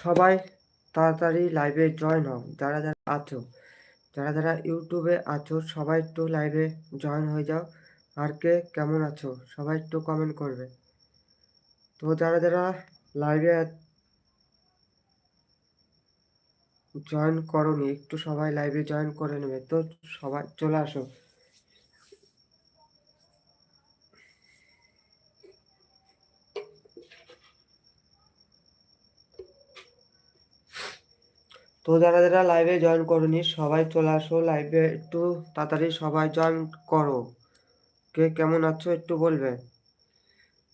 সবাই তাড়াতাড়ি লাইভে জয়েন হও, যারা যারা আছো, যারা যারা ইউটিউবে আছো, সবাই একটু লাইভে জয়েন হয়ে যাও। আর কে কেমন আছো, সবাই একটু কমেন্ট করবে। তো যারা যারা লাইভে জয়েন করোনি, একটু সবাই লাইভে জয়েন করে নেবে। তো সবাই চলে আসো। তো যারা যারা লাইভে জয়েন করনি, সবাই চলে আসো লাইভে একটু তাড়াতাড়ি সবাই জয়েন করো। কে, কেমন আছো একটু বলবে?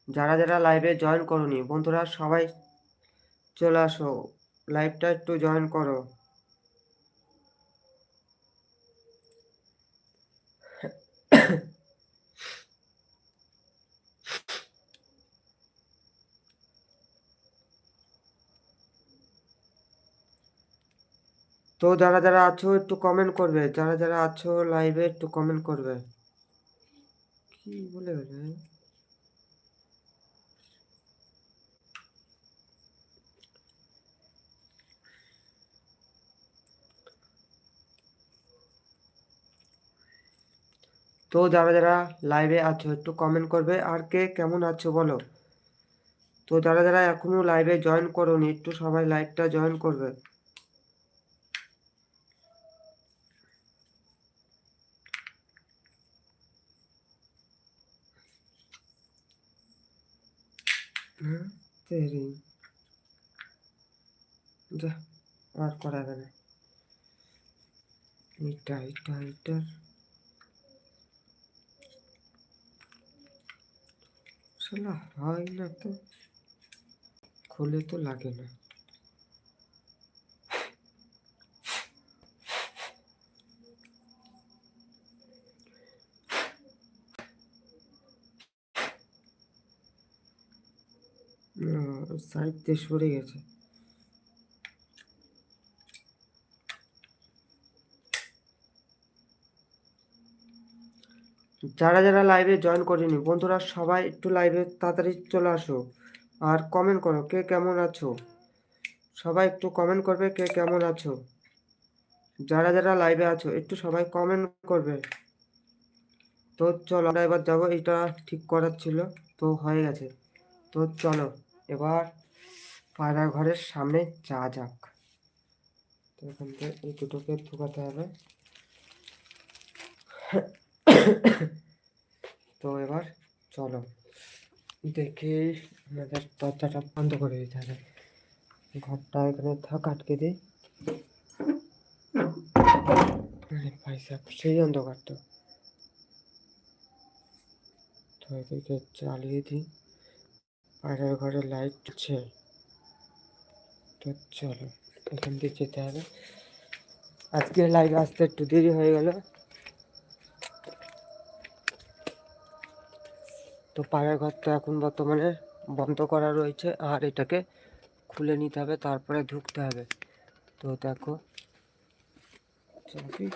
যারা যারা লাইভে জয়েন করনি, বন্ধুরা সবাই চলে আসো। লাইভটা একটু জয়েন করো। তো যারা যারা আছো একটু কমেন্ট করবে। যারা যারা আছো লাইভে একটু কমেন্ট করবে। কি বলে তো যারা যারা লাইভে আছো একটু কমেন্ট করবে। আর কে কেমন আছো বলো? তো যারা যারা এখনও লাইভে জয়েন করোনি, একটু সবাই লাইভটা জয়েন করবে হ্যাঁ তেরি যা, আর করা যাবে না। এটা এটা এটার শালা, হয় না তো? খুলে তো লাগে না। সাইড সরে গেছে। যারা যারা লাইভে জয়েন করেনি, বন্ধুরা সবাই একটু লাইভে তাড়াতাড়ি চলে আসো আর কমেন্ট করো কে কেমন আছো? সবাই একটু কমেন্ট করবে কে কেমন আছো? যারা যারা লাইভে আছো, একটু সবাই কমেন্ট করবে। তো চলো আমরা এবার যাব, এটা ঠিক করার ছিল, তো হয়ে গেছে। তো চলো। এবার পায়রা ঘরের সামনে যা যাক। তো এখান থেকে এই দুটোকে ঢুকাতে হবে। তো এবার চলো। দেখি আমাদের দরজাটা বন্ধ করে দিতে হবে। ঘরটা এখানে থাক, আটকে দিই। পয়সা সেই অন্ধকার তো। তো এদিকে জ্বালিয়ে দিই। পায়রার ঘরে লাইট আছে তো চলো, এখান দিয়ে যেতে হবে। আজকে লাইভ আসতে একটু দেরি হয়ে গেল। তো পাড়ার ঘর তো এখন বর্তমানে বন্ধ করা রয়েছে, আর এটাকে খুলে নিতে হবে, তারপরে ঢুকতে হবে। তো দেখো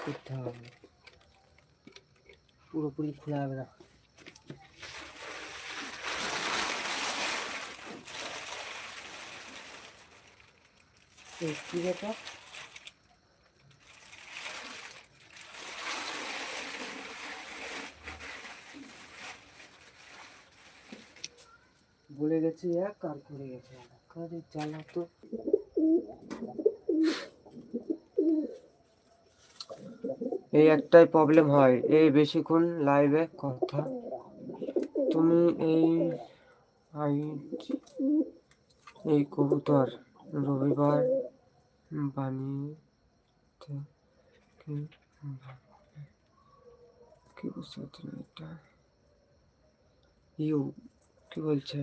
করতে হবে? পুরোপুরি খোলা হবে না। ব্যাপার বলে গেছি এক, আর করে গেছে আরে জ্বালা তো। এই একটাই প্রবলেম হয়। এই বেশিক্ষণ লাইভে কথা। তুমি এই এই কবুতর রবিবার বানিয়ে কি? বুঝতে এটা? ইউ, কি বলছে?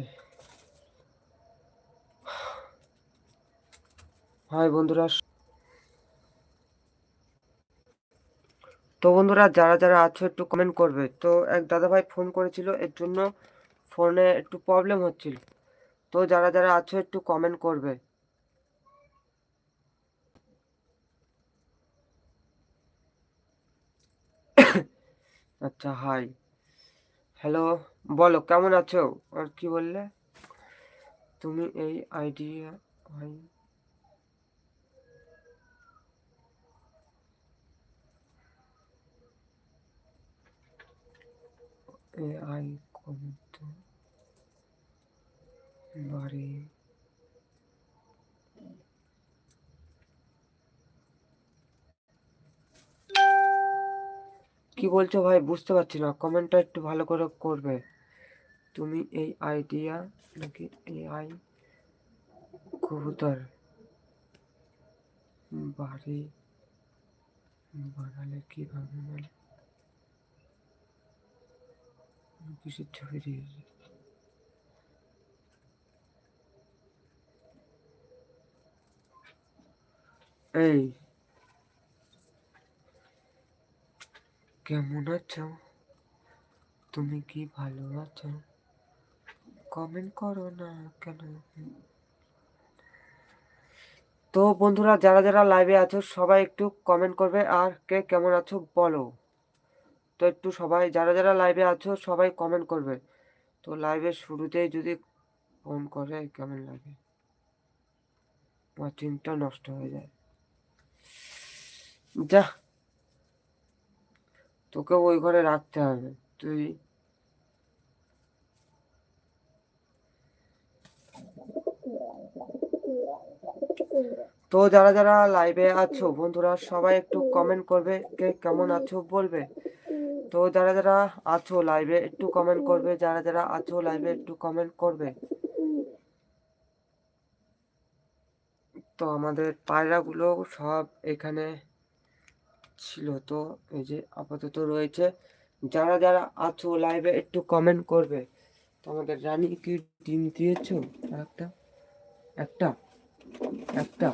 হাই বন্ধুরা, তো বন্ধুরা, যারা যারা আছো একটু কমেন্ট করবে। তো এক দাদা ভাই ফোন করেছিল, এর জন্য ফোনে একটু প্রবলেম হচ্ছিল। তো যারা যারা আছো একটু কমেন্ট করবে। আচ্ছা হাই হ্যালো বলো, কেমন আছো? আর কি বললে? তুমি এই আইডিয়া হয় এআই কবিতা বাড়ি কি বলছো ভাই? বুঝতে পারছি না। কমেন্টটা একটু ভালো করে করবে। তুমি এই আইডিয়া নাকি এআই কবুতর? বাড়ি বানালে কীভাবে মানে কিসের ছবি দিয়েছে এই কেমন আছো? তুমি কি ভালো আছো? কমেন্ট করো না কেন? তো বন্ধুরা, যারা যারা লাইভে আছো, সবাই একটু কমেন্ট করবে আর কে কেমন আছো বলো। তো একটু সবাই, যারা যারা লাইভে আছো, সবাই কমেন্ট করবে। তো লাইভের শুরুতেই যদি ফোন করে, কেমন লাগে? ওয়াচিংটা নষ্ট হয়ে যায়। যা তোকে ওই ঘরে রাখতে হবে। তুই তো যারা যারা লাইভে আছো, বন্ধুরা সবাই একটু কমেন্ট করবে কে কেমন আছো বলবে। তো যারা যারা আছো লাইভে একটু কমেন্ট করবে, যারা যারা আছো লাইভে একটু কমেন্ট করবে। তো আমাদের পায়রাগুলো সব এখানে ছিল তো, এই যে আপাতত রয়েছে। যারা যারা আছো লাইভে একটু কমেন্ট করবে। তো আমাদের রানী কি ডিম দিয়েছ? একটা একটা একটা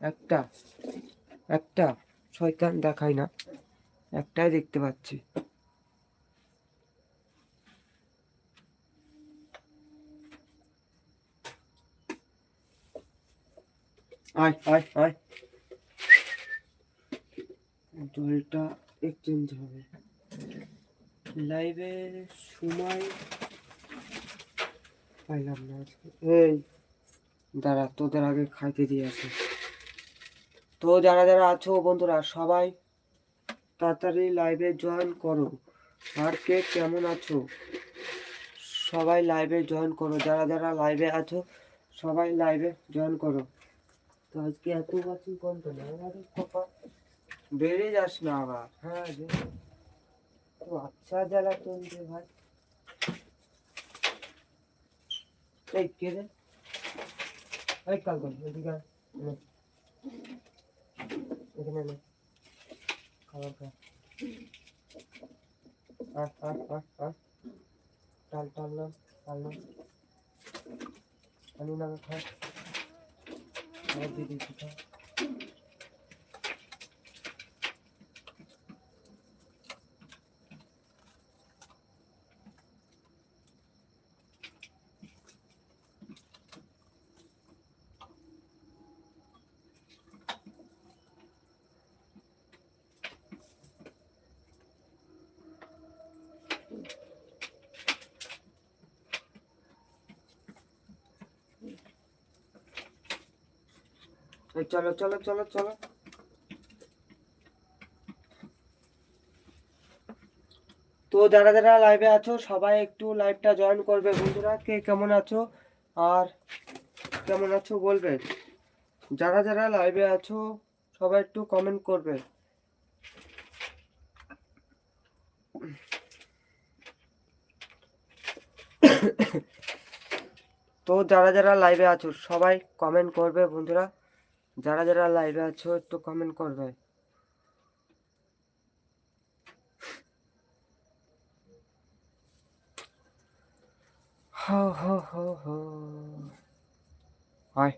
একটা একটা, শয়তান দেখাই না। একটাই দেখতে পাচ্ছি। আয় আয় আয়। জলটা এক্সচেঞ্জ হবে। লাইভে সময় পাইলাম না আজকে। এই, দাঁড়া, তোদের আগে খাইতে দিয়ে আসে। তো যারা যারা আছো বন্ধুরা, সবাই তাড়াতাড়ি লাইভে জয়েন করো। আর কে কেমন আছো? সবাই লাইভে জয়েন করো। যারা যারা লাইভে আছো, সবাই লাইভে জয়েন করো। তো আজকে এত কোন তো না আরে বেরিয়ে যাস না আবার। হ্যাঁ তো আচ্ছা জ্বালা রে ভাই। এই কে রে? এই কাল কর। এখানে খাবার খা। টাল টাল টাল পানি না খা। দিচ্ছি, খা। চলো চলো চলো চলো। তো যারা যারা লাইভে আছো, সবাই একটু লাইভটা জয়েন করবে। বন্ধুরা, কে কেমন আছো? আর কেমন আছো বলবে? যারা যারা লাইভে আছো, সবাই একটু কমেন্ট করবে। তো যারা যারা লাইভে আছো, সবাই কমেন্ট করবে বন্ধুরা। যারা যারা লাইভে আছো একটু কমেন্ট করবে। হ হ হ হ। হয়।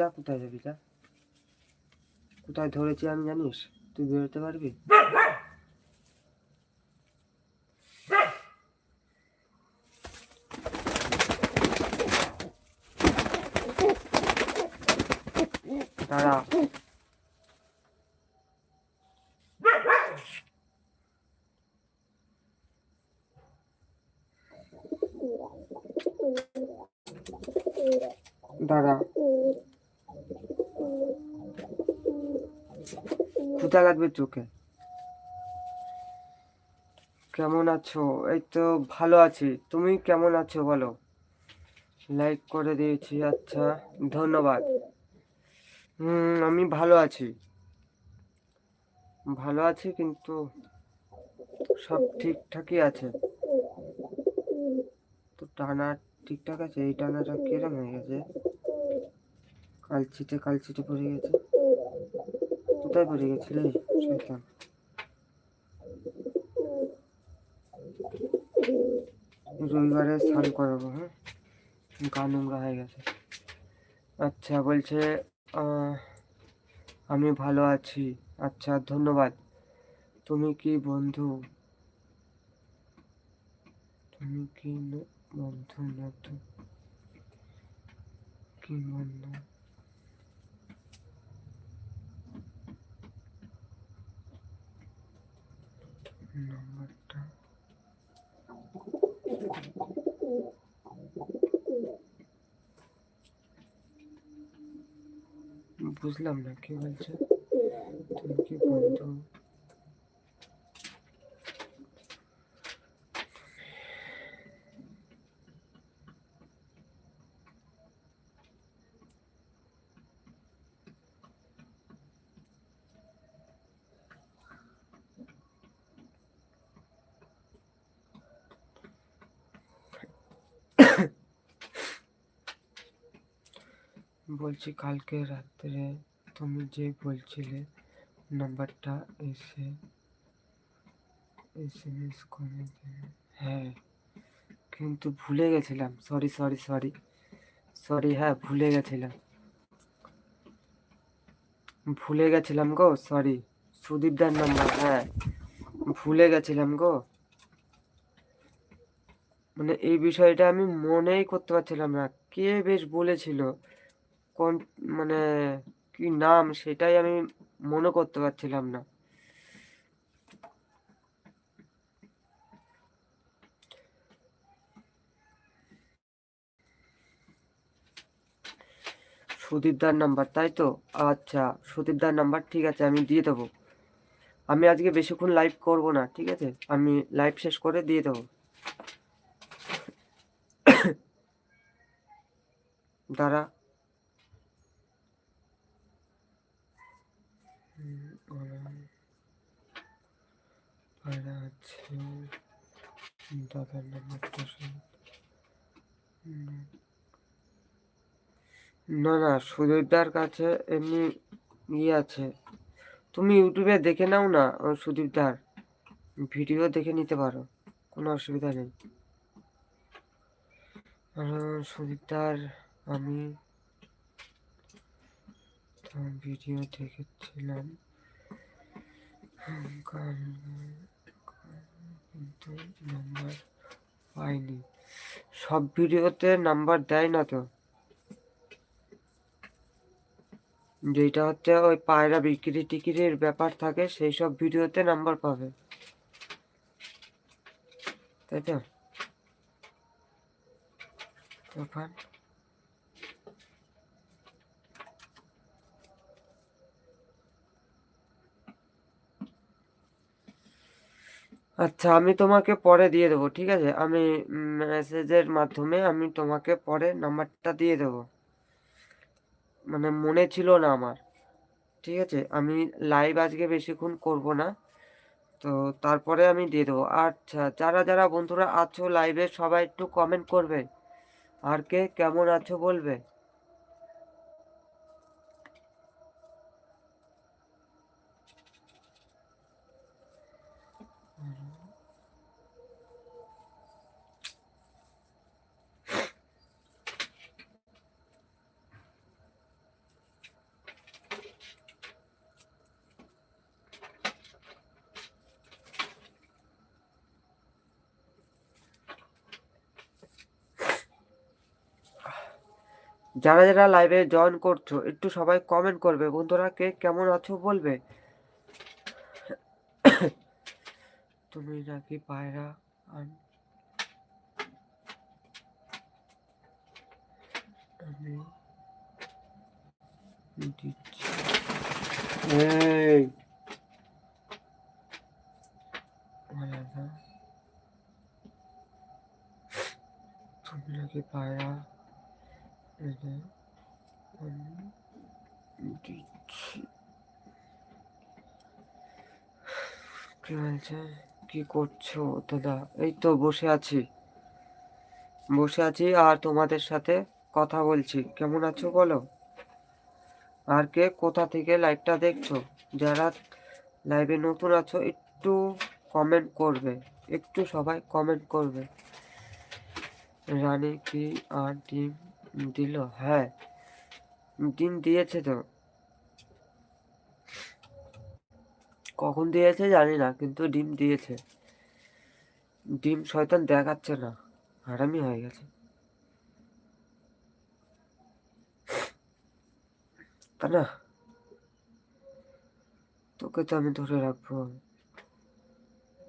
যা কোথায় যাবি যা কোথায় ধরেছি আমি জানিস? তুই বেরোতে পারবি? দাঁড়া। দাঁড়া। ক্ষুধা লাগবে চোখে। কেমন আছো? এই তো ভালো আছি। তুমি কেমন আছো বলো? লাইক করে দিয়েছি আচ্ছা ধন্যবাদ। হুম, আমি ভালো আছি। ভালো আছি কিন্তু সব ঠিকঠাকই আছে। তো টানা ঠিকঠাক আছে? এই টানাটা কিরম হয়ে গেছে? কালচিটে কালচিটে পড়ে গেছে। কোথায় পড়ে গেছিলে? শয়তান রবিবারে স্নান করাবো হ্যাঁ? গা নোংরা হয়ে গেছে। আচ্ছা বলছে আমি ভালো আছি। আচ্ছা ধন্যবাদ। তুমি কি বন্ধু? তুমি কি ন- বন্ধু নতুন কি বন্ধু? নম্বরটা। বুঝলাম না কি বলছে তুমি কি বন্ধু বলছি, কালকে রাত্রে তুমি যে বলছিলে, নাম্বারটা এসে এসএমএস করে হ্যাঁ কিন্তু ভুলে গেছিলাম। সরি সরি সরি সরি হ্যাঁ ভুলে গেছিলাম। ভুলে গেছিলাম গো সরি সুদীপদার নাম্বার হ্যাঁ। ভুলে গেছিলাম গো। মানে এই বিষয়টা আমি মনেই করতে পারছিলাম না। কে বেশ বলেছিল? কোন মানে কি নাম সেটাই আমি মনে করতে পারছিলাম না। সুদীপদার নাম্বার, তাই তো? আচ্ছা সুদীপদার নাম্বার, ঠিক আছে, আমি দিয়ে দেবো। আমি আজকে বেশিক্ষণ লাইভ করব না, ঠিক আছে? আমি লাইভ শেষ করে দিয়ে দেবো। দাঁড়া হুম, ওরা পায়রা আছে দাদার নাম্বারটা না না, সুদীপদার কাছে এমনি ইয়ে আছে। তুমি ইউটিউবে দেখে নাও না সুদীপদার। ভিডিও দেখে নিতে পারো, কোনো অসুবিধা নেই। সুদীপদার, আমি ভিডিও দেখেছিলাম। কাল- কিন্তু নাম্বার পাইনি। সব ভিডিওতে নাম্বার দেয় না তো। যেটা হচ্ছে ওই পায়রা বিক্রি টিকিরির ব্যাপার থাকে, সেই সব ভিডিওতে নাম্বার পাবে। তাই তো? তখন আচ্ছা আমি তোমাকে পরে দিয়ে দেবো, ঠিক আছে? আমি মেসেজের মাধ্যমে আমি তোমাকে পরে নাম্বারটা দিয়ে দেবো। মানে মনে ছিল না আমার, ঠিক আছে? আমি লাইভ আজকে বেশিক্ষণ করব না, তো তারপরে আমি দিয়ে দেবো। আচ্ছা যারা যারা বন্ধুরা আছো লাইভে সবাই একটু কমেন্ট করবে, আর কে কেমন আছো বলবে? যারা যারা লাইভে জয়েন করছ, একটু সবাই কমেন্ট করবে। বন্ধুরা, কে কেমন আছো বলবে? তুমি নাকি পায়রা? তুমি নাকি পায়রা? দিচ্ছি কি বলছে কি করছ দাদা? এই তো বসে আছি। বসে আছি আর তোমাদের সাথে কথা বলছি। কেমন আছো বলো? আর কে? কোথা থেকে লাইভটা দেখছ? যারা লাইভে নতুন আছো, একটু কমেন্ট করবে। একটু সবাই কমেন্ট করবে। রানী কি আর ডিম দিল হ্যাঁ। ডিম দিয়েছে তো। কখন দিয়েছে জানি না, কিন্তু ডিম দিয়েছে। ডিম শয়তান দেখাচ্ছে না, হারামি হয়ে গেছে। তা না, তোকে তো আমি ধরে রাখব।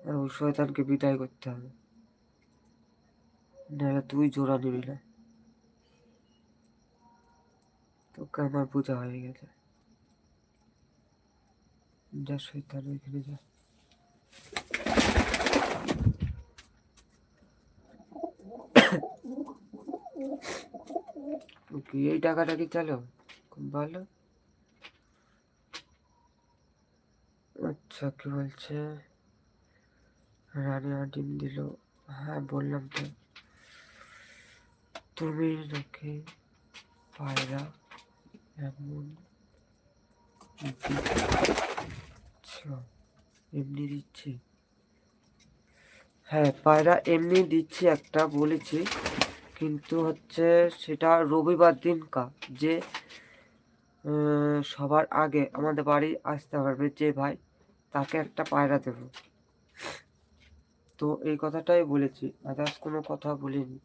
আর ওই শয়তানকে বিদায় করতে হবে। নাহলে তুই জোড়া নিবি না। তোকে আমার বোঝা হয়ে গেছে। যা শয়তান এখানে যা। কি, এই টাকাটা কি চালো? খুব ভালো। আচ্ছা কি বলছে? রানী আর ডিম দিল। হ্যাঁ বললাম তো। তুমি নাকি পায়রা? এমন দিচ্ছ, এমনি দিচ্ছি। হ্যাঁ পায়রা এমনি দিচ্ছি একটা বলেছি, কিন্তু হচ্ছে সেটা রবিবার দিন কা যে সবার আগে আমাদের বাড়ি আসতে পারবে যে ভাই, তাকে একটা পায়রা দেব। তো এই কথাটাই বলেছি, আদার্স কোনো কথা বলিনি।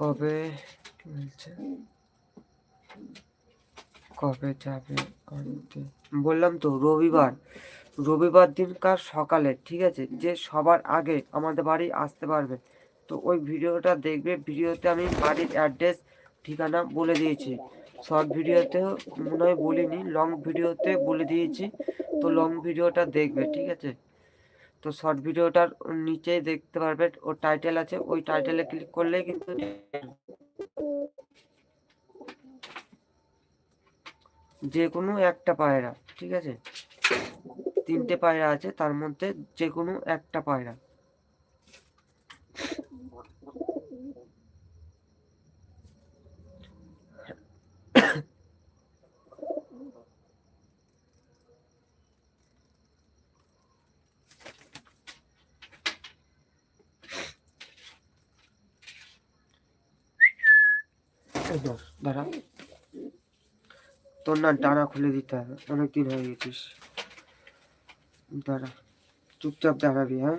কবে কবে যাবে বললাম তো, রবিবার। রবিবার দিনকার সকালে, ঠিক আছে? যে সবার আগে আমাদের বাড়ি আসতে পারবে। তো ওই ভিডিওটা দেখবে। ভিডিওতে আমি বাড়ির অ্যাড্রেস, ঠিকানা বলে দিয়েছি। শর্ট ভিডিওতেও মনে হয় বলিনি, লং ভিডিওতে বলে দিয়েছি। তো লং ভিডিওটা দেখবে, ঠিক আছে? তো শর্ট ভিডিওটার নিচে দেখতে পারবে ওর টাইটেল আছে, ওই টাইটেলে ক্লিক করলে কিন্তু যে কোনো একটা পায়রা, ঠিক আছে? তিনটে পায়রা আছে, তার মধ্যে যে কোনো একটা পায়রা। দাঁড়া। তোর না ডানা খুলে দিতে হবে, অনেকদিন হয়ে গেছিস। দাঁড়া, চুপচাপ দাঁড়াবি হ্যাঁ?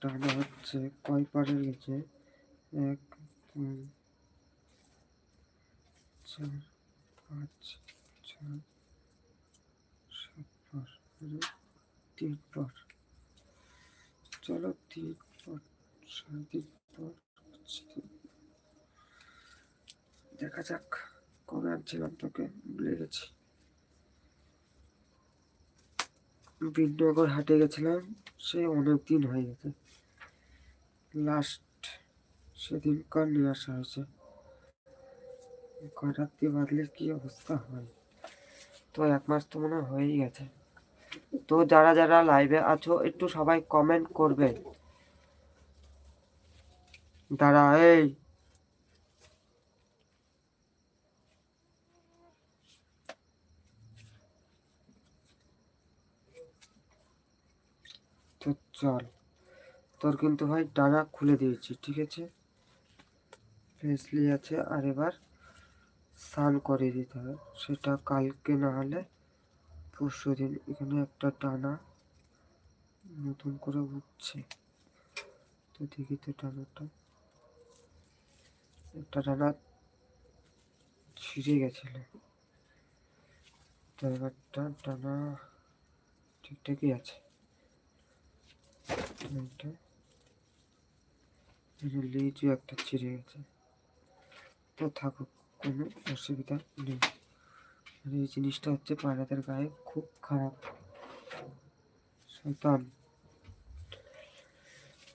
ডানা হচ্ছে, কয় পারে গেছে? এক চার, পাঁচ, ছয়, সাত পার তিন পার চলো তিন পার সাড়ে তিন পার। দেখা যাক কবে আনছিলাম তোকে ভুলে গেছি। বিদ্যানগর হাটে গেছিলাম, সে অনেক দিন হয়ে গেছে। লাস্ট সেদিনকার নিয়ে আসা হয়েছে। দিয়ে বাঁধলে কি অবস্থা হয়? তো এক মাস তো মনে হয় হয়েই গেছে। তো যারা যারা লাইভে আছো, একটু সবাই কমেন্ট করবে দাঁড়া, এই তো চল। তোর কিন্তু ভাই ডানা খুলে দিয়েছি, ঠিক আছে? ফেসলি আছে, আর এবার স্নান করে দিতে হবে। সেটা কালকে না হলে পরশু দিন। এখানে একটা টানা নতুন করে উঠছে। তো দেখি তো টানাটা। একটা টানা ছিঁড়ে গেছিল। তো এবারটা টানা ঠিকঠাকই আছে। এটা লিচু একটা ছিঁড়ে গেছে। তো থাকুক, কোনো অসুবিধা নেই। আর এই জিনিসটা হচ্ছে পায়রাদের গায়ে খুব খারাপ। শয়তান।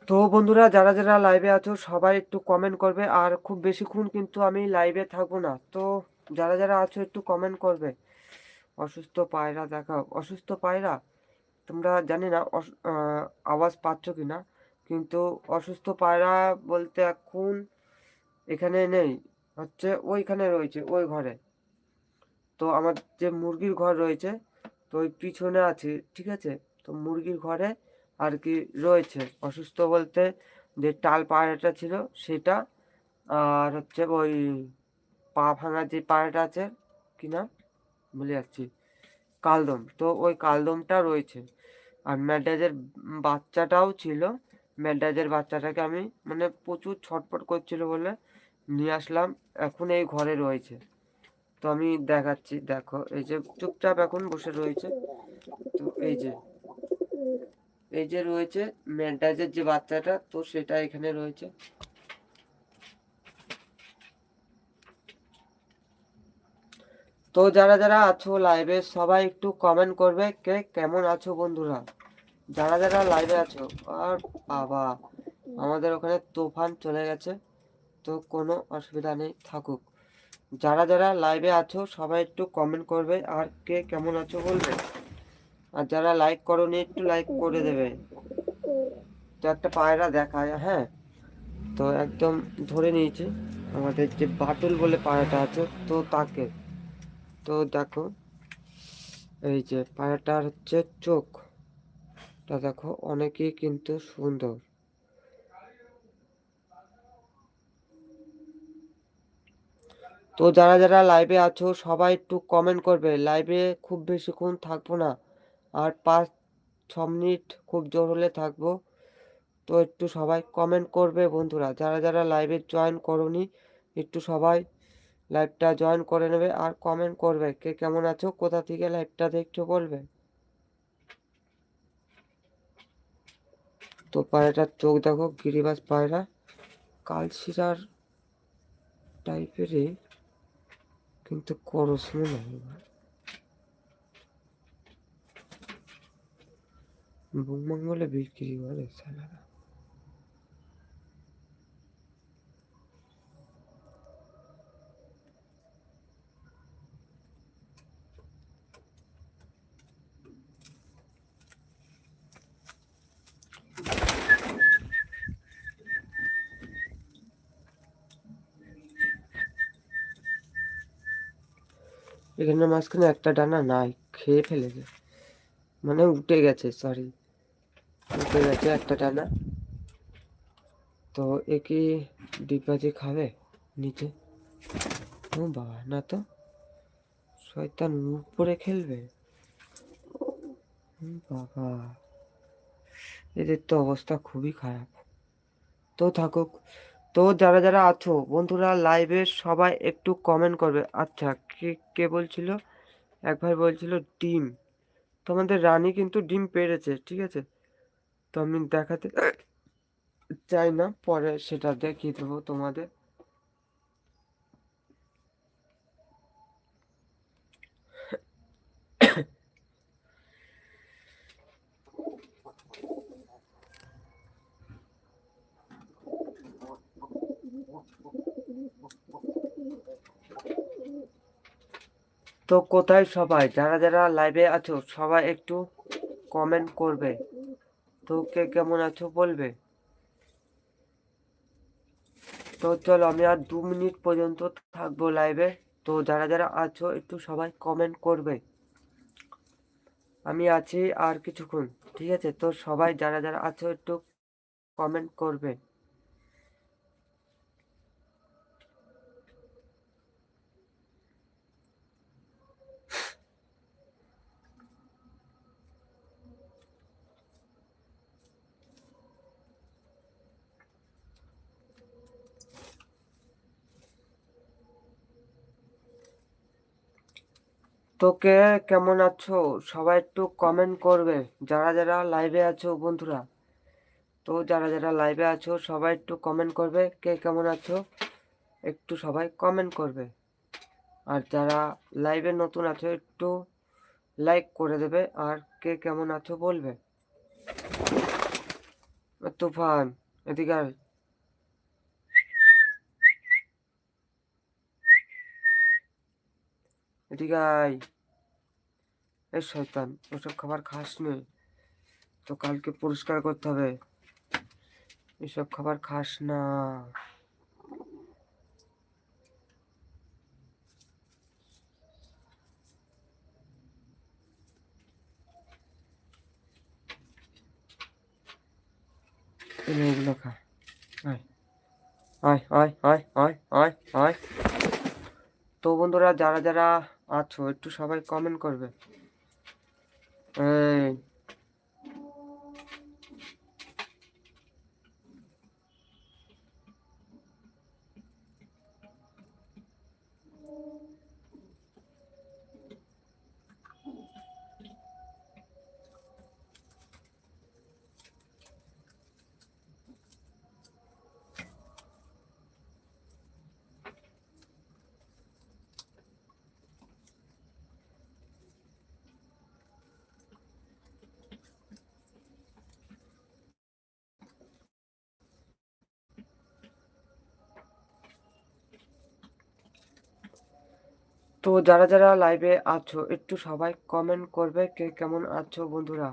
তো বন্ধুরা, যারা যারা লাইভে আছো, সবাই একটু কমেন্ট করবে। আর খুব বেশিক্ষণ কিন্তু আমি লাইভে থাকব না। তো যারা যারা আছো, একটু কমেন্ট করবে। অসুস্থ পায়রা দেখাও। অসুস্থ পায়রা? তোমরা জানি না আওয়াজ পাচ্ছ কি না, কিন্তু অসুস্থ পায়রা বলতে এখন এখানে নেই, হচ্ছে ওইখানে রয়েছে, ওই ঘরে। তো আমার যে মুরগির ঘর রয়েছে, তো ওই পিছনে আছে, ঠিক আছে? তো মুরগির ঘরে আর কি রয়েছে। অসুস্থ বলতে যে টাল পায়রাটা ছিল, সেটা আর হচ্ছে ওই পা ভাঙা যে পায়রাটা আছে, কি নাম? ভুলে যাচ্ছি। কালদম। তো ওই কালদমটা রয়েছে। আর ম্যাডাজের বাচ্চাটাও ছিল। ম্যাডাজের বাচ্চাটাকে আমি মানে প্রচুর ছটপট করছিল বলে নিয়ে আসলাম। এখন এই ঘরে রয়েছে। তো আমি দেখাচ্ছি, দেখো। এই যে চুপচাপ এখন বসে রয়েছে। তো এই যে এই যে রয়েছে ম্যাডাজের যে বাচ্চাটা, তো সেটা এখানে রয়েছে। তো যারা যারা আছো লাইভে সবাই একটু কমেন্ট করবে কে কেমন আছো বন্ধুরা। যারা যারা লাইভে আছো, আর বাবা, আমাদের ওখানে তুফান চলে গেছে, তো কোনো অসুবিধা নেই, থাকুক। যারা যারা লাইভে আছো, সবাই একটু কমেন্ট করবে, আর কে কেমন আছো বলবে। আর যারা লাইক করোনি, একটু লাইক করে দেবে। তো একটা পায়রা দেখায় হ্যাঁ। তো একদম ধরে নিয়েছে, আমাদের যে বাটুল বলে পায়রাটা আছে, তো তাকে। তো দেখো, এই যে পায়রাটার হচ্ছে চোখ। তা দেখো, অনেকই কিন্তু সুন্দর। তো যারা যারা লাইভে আছো, সবাই একটু কমেন্ট করবে। লাইভে খুব বেশিক্ষণ থাকব না। আর পাঁচ, ছ মিনিট খুব জোর হলে থাকব। তো একটু সবাই কমেন্ট করবে বন্ধুরা। যারা যারা লাইভে জয়েন করনি, একটু সবাই লাইভটা জয়েন করে নেবে আর কমেন্ট করবে কে কেমন আছো, কোথা থেকে লাইভটা দেখছ বলবে। তো পায়রাটার চোখ দেখো গিরিবাজ পায়রা, কালশিরার টাইপেরই কিন্তু করস মনে হয় বিক্রি করে, সালারা। এখানে মাঝখানে একটা ডানা নাই, খেয়ে ফেলেছে। মানে উঠে গেছে সরি উঠে গেছে একটা ডানা। তো এ কি ডিগবাজি খাবে নিচে? ও বাবা, না তো। শয়তান মুখ পরে খেলবে বাবা। এদের তো অবস্থা খুবই খারাপ। তো থাকুক। তো যারা যারা আছো, বন্ধুরা লাইভে সবাই একটু কমেন্ট করবে। আচ্ছা কে কে বলছিল? এক ভাই বলছিল ডিম। তো আমাদের রানী কিন্তু ডিম পেরেছে, ঠিক আছে? তো আমি দেখাতে চাই না, পরে সেটা দেখিয়ে দেবো তোমাদের। তো কোথায় সবাই, যারা যারা লাইভে আছো, সবাই একটু কমেন্ট করবে। তো কে কেমন আছো বলবে? তো চলো, আমি আর দু মিনিট পর্যন্ত থাকব লাইভে তো যারা যারা আছো, একটু সবাই কমেন্ট করবে। আমি আছি আর কিছুক্ষণ, ঠিক আছে? তো সবাই যারা যারা আছো, একটু কমেন্ট করবে। তো কে কেমন আছো? সবাই একটু কমেন্ট করবে। যারা যারা লাইভে আছো বন্ধুরা, তো যারা যারা লাইভে আছো, সবাই একটু কমেন্ট করবে কে কেমন আছো? একটু সবাই কমেন্ট করবে। আর যারা লাইভে নতুন আছো, একটু লাইক করে দেবে। আর কে কেমন আছো বলবে? তুফান, এদিকে এদিকে আয়। এই শয়তান ওসব খাবার খাস নি। তো কালকে পরিষ্কার করতে হবে। এসব খাবার খাস না এগুলো খা। আয়। আয় আয় আয় আয় আয় আয়। তো বন্ধুরা যারা যারা আছো একটু সবাই কমেন্ট করবে। এই তো যারা যারা লাইভে আছো, একটু সবাই কমেন্ট করবে কে কেমন আছো বন্ধুরা।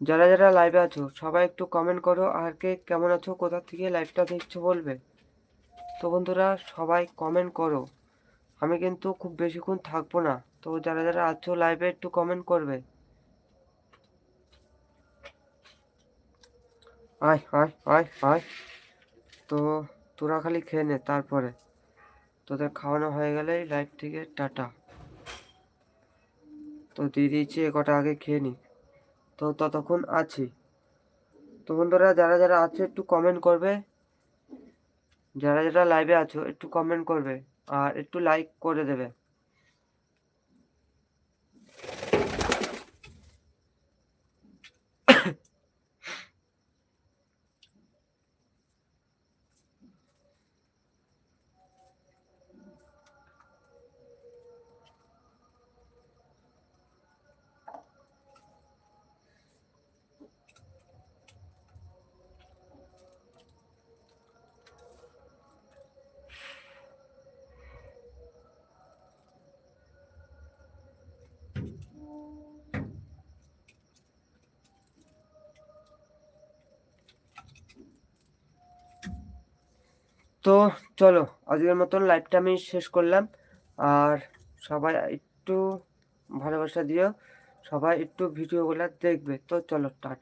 যারা যারা লাইভে আছো, সবাই একটু কমেন্ট করো আর কে কেমন আছো, কোথা থেকে লাইভটা দেখছ বলবে। তো বন্ধুরা, সবাই কমেন্ট করো। আমি কিন্তু খুব বেশিক্ষণ থাকব না। তো যারা যারা আছো লাইভে একটু কমেন্ট করবে। আয় আয় আয় আয়। তো তোরা খালি খেয়ে নে তারপরে। তোদের খাওয়ানো হয়ে গেলেই লাইভ থেকে টাটা। তো দিয়ে দিয়েছি, এ কটা আগে খেয়ে নি তো ততক্ষণ আছি। তো বন্ধুরা, যারা যারা আছে একটু কমেন্ট করবে। যারা যারা লাইভে আছো একটু কমেন্ট করবে। আর একটু লাইক করে দেবে। তো চলো, আজকের মতন লাইভটা আমি শেষ করলাম। আর সবাই একটু ভালোবাসা দিও, সবাই একটু ভিডিওগুলো দেখবে। তো চলো, টাটা।